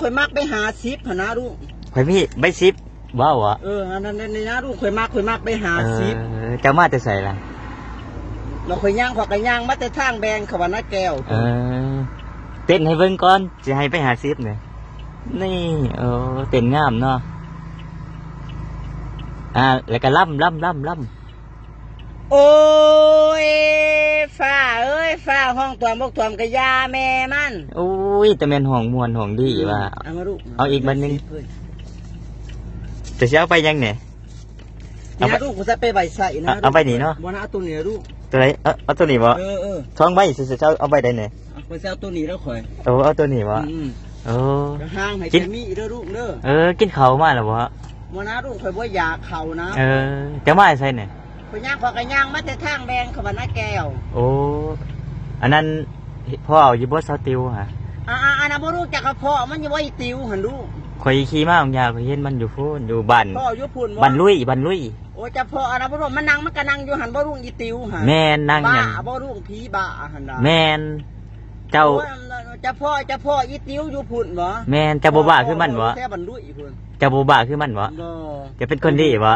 ข่อยมักไปหาซิปหนนะลูกข่อยมีใบซิปว้าวะเอออันนั้นนี่นะลูกข่อยมักข่อยมักไปหาเอซิปอจะมาแต่ใส่ล่ะเราข่อยย่างขอยก็ย่างมาแต่ทางแบงเขาว่านาแก้วเออเต้นให้เบิ่งก่อนจะให้ไปหาซิปเนี่ยนี่เออเต้นงามเนาะอ่าแล้วก็ล่ำล่ำล่ำล่โอ้ยฟ้า เอ้ยฟ้าห้องตวมบกตวมกะยาแม่มันำโอ้ยแต่แม่นห้องมวนห้องดีว่า เอามาลูกเอาอีกบันหนึ่ง จะเช้าไปยังเนี่ย เอานี่ไปนะลูกกูจะไปใบใส่นะเอาเอาไปนี่เนาะ บ่นะเอาตัวนี้ลูกตัวไหนเอาเอาตัวนี้บ่เออเออท้องใบสิเช้าเอาไปได้เนี่ยเอาไปเอาตัวนี้แล้วข่อยโอ้เอาตัวนี้บ่อืมโอ้ๆจะห่างให้กินจะมีเด้อลูกเด้อเออกินข้าวมาแล้วบ่บ่นะลูกข่อยบ่อยากเข้านะเออจะมาใส่เนี่ย ข่อยย่างขอยก็ย่างมาแต่ทางแบงเขาว่านาแก้วโอ้อันนั้นพ่อเอาอยู่บ่เสาติวฮะอ่าๆอันนั้นบ่รู้จักกระเพาะมันอยู่ว่าอีติวหั่นลูกข่อยขี่มาบางอย่างข่อยเห็นมันอยู่พูนอยู่บ้านพ่ออยู่พุ่นบ่บ้านลุยบ้านลุยโอ้จะเพาะอันนั้นบ่รู้มันนั่งมันก็นั่งอยู่หั่นบ่รู้อีติวหั่นแม่นนั่งหบ้ายังบ่รู้ผีบ้าหั่นน่ะแม่นเจ้าโอ้ยจะพ่อจะพ่ออีติวอยู่พุ่นบ่แม่นเจ้าบ่บ้าคือมันบ่แค่บรรลุอีพุ่นเจ้าบ่บ้าคือมันบ่บ่จะเป็นคนดีบ่